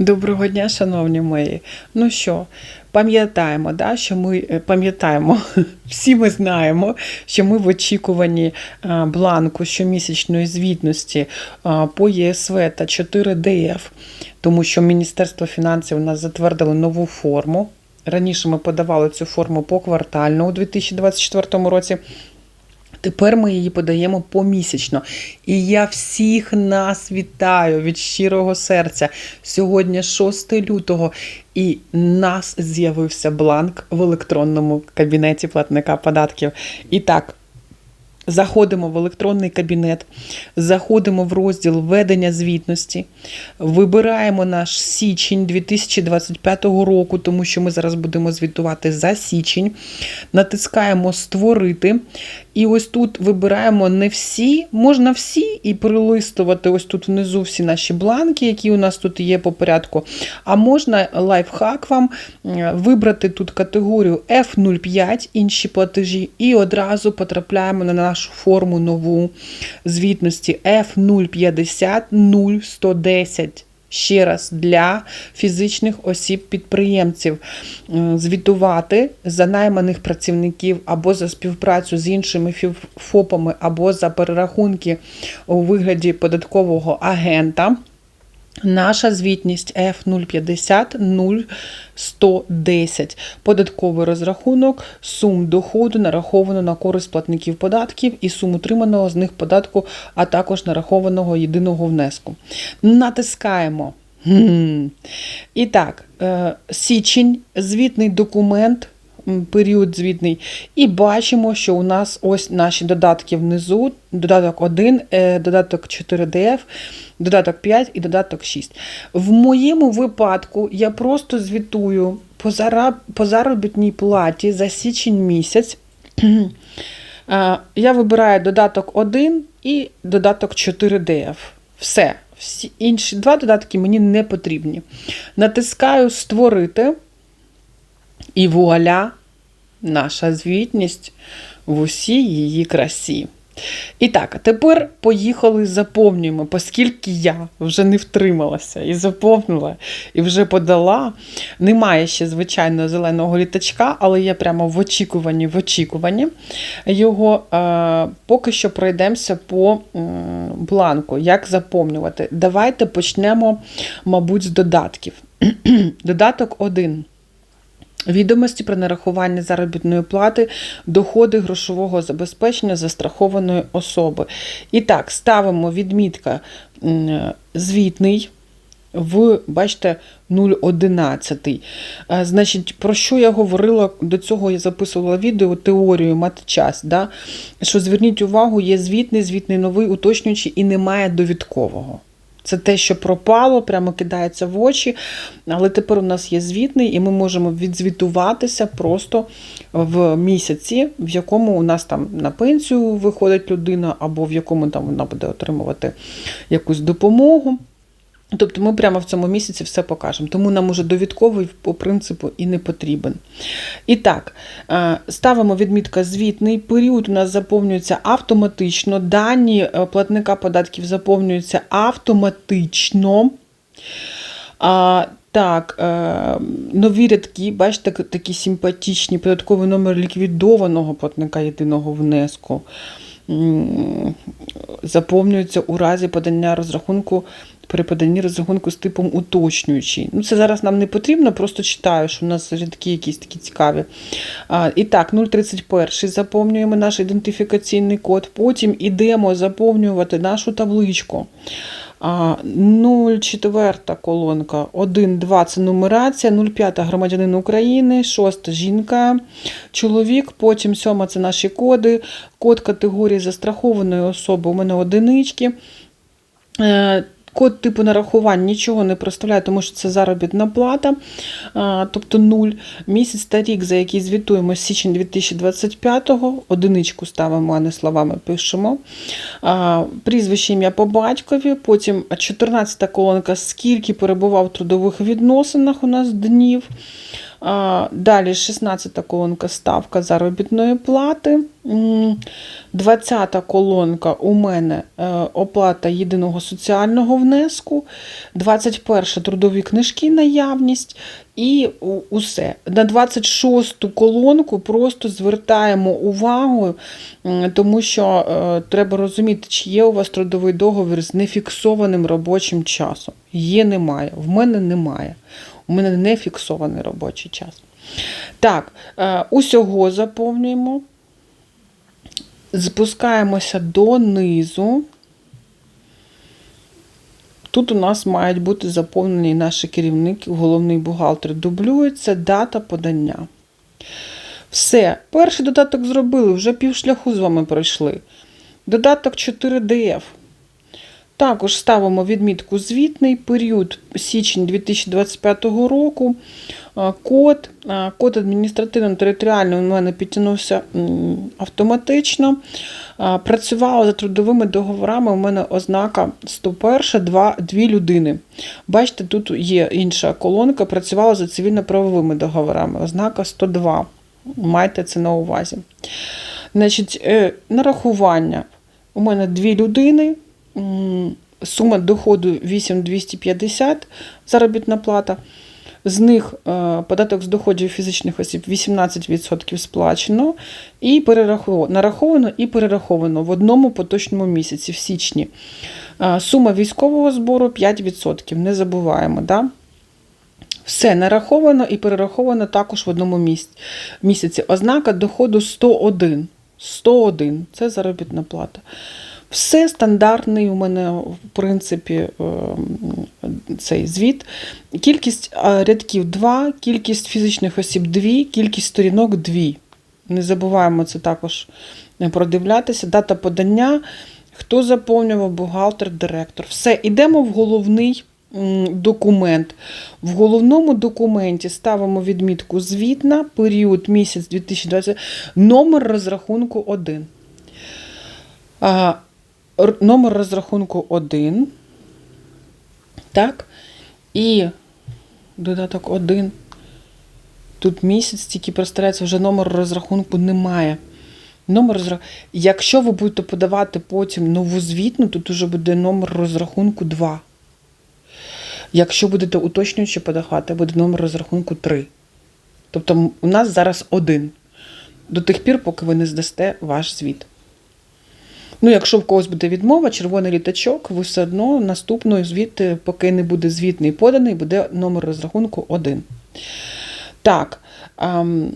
Доброго дня, шановні мої. Ну що, пам'ятаємо, да, що ми е, пам'ятаємо, всі ми знаємо, що ми в очікуванні бланку щомісячної звітності по ЄСВ та 4ДФ, тому що Міністерство фінансів у нас затвердило нову форму. Раніше ми подавали цю форму поквартально у 2024 році. Тепер ми її подаємо помісячно. І я всіх нас вітаю від щирого серця. Сьогодні 6 лютого, і нас з'явився бланк в електронному кабінеті платника податків. І так. Заходимо в електронний кабінет, заходимо в розділ ведення звітності, вибираємо наш січень 2025 року, тому що ми зараз будемо звітувати за січень. Натискаємо Створити. І ось тут вибираємо не всі, можна всі і прилистувати ось тут внизу всі наші бланки, які у нас тут є по порядку. А можна лайфхак вам е, вибрати тут категорію F05, інші платежі, і одразу потрапляємо на нашу форму нову звітності F050 0110. Ще раз для фізичних осіб-підприємців е, звітувати за найманих працівників або за співпрацю з іншими ФОПами, або за перерахунки у вигляді податкового агента. Наша звітність F050 0110. Податковий розрахунок сум доходу нараховано на користь платників податків і сум утриманого з них податку, а також нарахованого єдиного внеску. Натискаємо. І так, е, січень, звітний документ. Період звітний, і бачимо, що у нас ось наші додатки внизу: додаток 1, е, додаток 4DF, додаток 5 і додаток 6. В моєму випадку я просто звітую по, заробітній платі за січень місяць. Я вибираю додаток 1 і додаток 4DF. Все. Всі інші два додатки мені не потрібні. Натискаю Створити. І вуаля, наша звітність в усій її красі. І так, тепер поїхали заповнюємо, оскільки я вже не втрималася і заповнила, і вже подала. Немає ще, звичайно, зеленого літачка, але я прямо в очікуванні, в очікуванні його. Е, поки що пройдемося по м, бланку, як заповнювати. Давайте почнемо, мабуть, з додатків. Додаток 1. Відомості про нарахування заробітної плати, доходи грошового забезпечення застрахованої особи. І так, ставимо відмітка звітний в, бачите, 0,11. Значить, про що я говорила до цього, я записувала відео теорію мати час. Да? Що зверніть увагу, є звітний, звітний новий, уточнюючий і немає довідкового. Це те, що пропало, прямо кидається в очі. Але тепер у нас є звітний, і ми можемо відзвітуватися просто в місяці, в якому у нас там на пенсію виходить людина, або в якому там вона буде отримувати якусь допомогу. Тобто ми прямо в цьому місяці все покажемо. Тому нам уже довідковий по принципу і не потрібен. І так, е, ставимо відмітка звітний. Період у нас заповнюється автоматично. Дані е, платника податків заповнюються автоматично. Так, е, нові рядки, бачите, такі симпатичні, податковий номер ліквідованого платника єдиного внеску. Заповнюється у разі подання розрахунку при поданні розрахунку з типом уточнюючий. Ну, це зараз нам не потрібно, просто читаю, що у нас рядки якісь такі цікаві. А, і так, 031 заповнюємо наш ідентифікаційний код, потім ідемо заповнювати нашу табличку. А, 04 колонка, 1, 2 це нумерація, 05 громадянин України, 6 жінка, чоловік, потім 7 це наші коди, код категорії застрахованої особи, у мене одинички. Код типу нарахувань нічого не проставляє, тому що це заробітна плата, тобто 0. Місяць та рік, за який звітуємо січень 2025-го, одиничку ставимо, а не словами пишемо. Прізвище ім'я по батькові, потім 14 колонка, скільки перебував в трудових відносинах у нас днів. Далі 16-та колонка ставка заробітної плати. 20-та колонка у мене е, оплата єдиного соціального внеску, 21 трудові книжки наявність і усе. На 26-ту колонку просто звертаємо увагу, тому що е, треба розуміти, чи є у вас трудовий договір з нефіксованим робочим часом. Є, немає. В мене немає. У мене не фіксований робочий час. Так, е, усього заповнюємо. Спускаємося донизу. Тут у нас мають бути заповнені наші керівники, головний бухгалтер. Дублюється дата подання. Все, перший додаток зробили, вже півшляху з вами пройшли. Додаток 4DF. Також ставимо відмітку звітний період січень 2025 року. Код, код адміністративно-територіальний у мене підтягнувся автоматично. Працювала за трудовими договорами. У мене ознака 101, 2, 2 людини. Бачите, тут є інша колонка. Працювала за цивільно-правовими договорами. Ознака 102. Майте це на увазі. Значить, е, нарахування. У мене дві людини. Сума доходу 8250 заробітна плата. З них е, податок з доходів фізичних осіб 18% сплачено і перераховано, нараховано і перераховано в одному поточному місяці, в січні. Е, Сума військового збору 5%. Не забуваємо. Да? Все нараховано і перераховано також в одному місяці. Ознака доходу 101. 101 це заробітна плата. Все стандартний у мене, в принципі, ем, цей звіт. Кількість е, рядків 2, кількість фізичних осіб 2, кількість сторінок 2. Не забуваємо це також е, продивлятися. Дата подання, хто заповнював, бухгалтер, директор. Все, йдемо в головний документ. В головному документі ставимо відмітку звітна, період місяць 2020, номер розрахунку 1. Номер розрахунку 1. Так. І додаток 1. Тут місяць тільки простирається, вже номер розрахунку немає. Номер. Якщо ви будете подавати потім нову звітну, то тут вже буде номер розрахунку 2. Якщо будете уточнюючи подавати, буде номер розрахунку 3. Тобто у нас зараз один. До тих пір, поки ви не здасте ваш звіт. Ну, якщо в когось буде відмова, червоний літачок, ви все одно наступної звіт, поки не буде звітний поданий, буде номер розрахунку 1. Так. ем,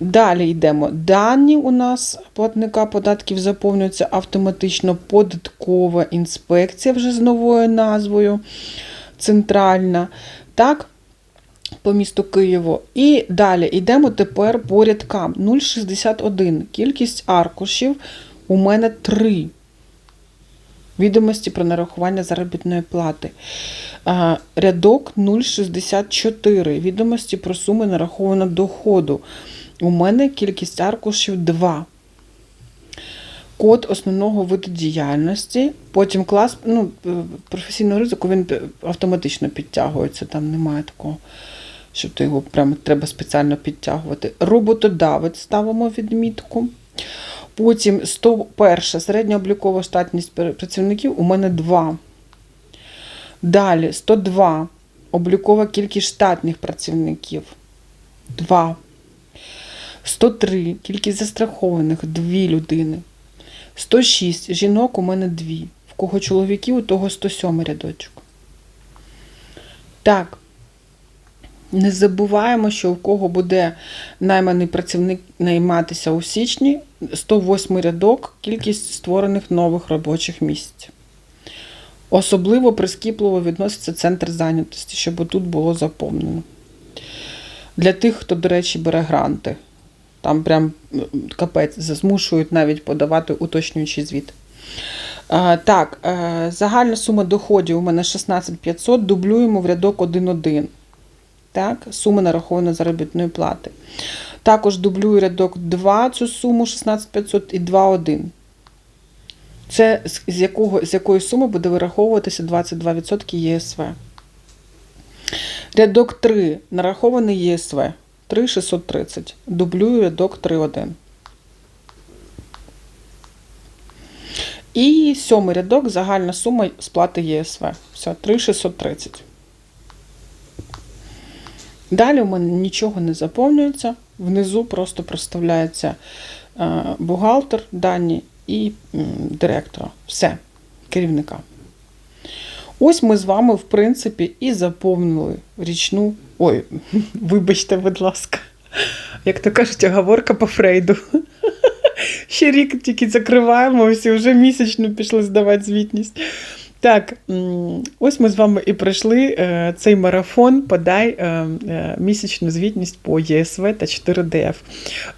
Далі йдемо. Дані у нас платника податків заповнюються автоматично. Податкова інспекція вже з новою назвою центральна. Так, по місту Києву. І далі йдемо тепер по рядкам. 0,61. Кількість аркушів у мене 3. Відомості про нарахування заробітної плати. Рядок 0,64. Відомості про суми нарахованого доходу. У мене кількість аркушів 2. Код основного виду діяльності. Потім клас ну, е, професійного ризику він автоматично підтягується. Там немає такого, що його прямо треба спеціально підтягувати. Роботодавець ставимо відмітку. Потім 101 середньооблікова штатність працівників у мене 2. Далі 102 облікова кількість штатних працівників 2. 103 кількість застрахованих 2 людини. 106 жінок у мене 2. В кого чоловіків, у того 107 рядочок. Так. Не забуваємо, що у кого буде найманий працівник найматися у січні, 108 рядок, кількість створених нових робочих місць. Особливо прискіпливо відноситься центр зайнятості, щоб тут було заповнено. Для тих, хто, до речі, бере гранти. Там прям капець змушують навіть подавати уточнюючий звіт. Е, Так, е, загальна сума доходів у мене 16 500, дублюємо в рядок 1.1. Так, сума нарахованої заробітної плати. Також дублюю рядок 2 цю суму 16 500 і 2.1. Це з якого, з якої суми буде вираховуватися 22% ЄСВ. Рядок 3 нарахований ЄСВ 3630. Дублюю рядок 3.1. І сьомий рядок загальна сума сплати ЄСВ. Все, 3630. Далі у мене нічого не заповнюється. Внизу просто проставляється е, бухгалтер, дані і директора. Все, керівника. Ось ми з вами, в принципі, і заповнили річну. Ой, вибачте, будь ласка. Як то кажуть, оговорка по Фрейду. Ще рік тільки закриваємо, всі вже місячно пішли здавати звітність. Так, ось ми з вами і пройшли е, цей марафон Подай е, е, місячну звітність по ЄСВ та 4ДФ.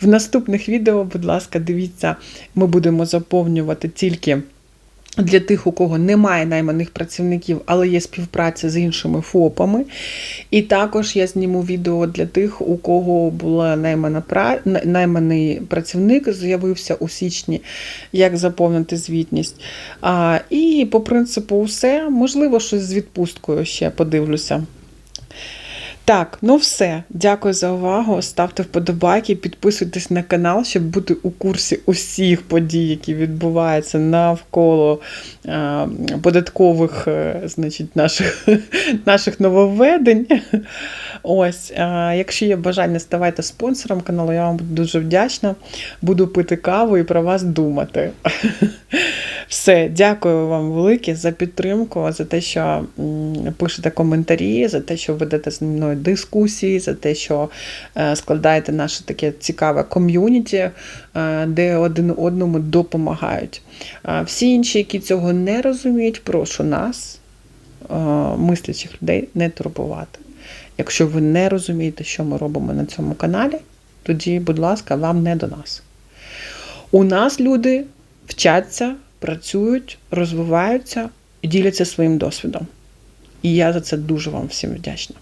В наступних відео, будь ласка, дивіться, ми будемо заповнювати тільки. Для тих, у кого немає найманих працівників, але є співпраця з іншими ФОПами. І також я зніму відео для тих, у кого була наймана пра... найманий працівник, з'явився у січні, як заповнити звітність. А, і по принципу, все. Можливо, щось з відпусткою ще подивлюся. Так, ну все. Дякую за увагу. Ставте вподобайки, підписуйтесь на канал, щоб бути у курсі усіх подій, які відбуваються навколо е, податкових е, значить, наших, наших нововведень. Ось, е, якщо є бажання, ставайте спонсором каналу, я вам буду дуже вдячна. Буду пити каву і про вас думати. Все, дякую вам велике за підтримку, за те, що пишете коментарі, за те, що ведете зі мною дискусії, за те, що е, складаєте наше таке цікаве ком'юніті, е, де один одному допомагають. Всі інші, які цього не розуміють, прошу нас, е, мислячих людей, не турбувати. Якщо ви не розумієте, що ми робимо на цьому каналі, тоді, будь ласка, вам не до нас. У нас люди вчаться, працюють, розвиваються і діляться своїм досвідом. І я за це дуже вам всім вдячна.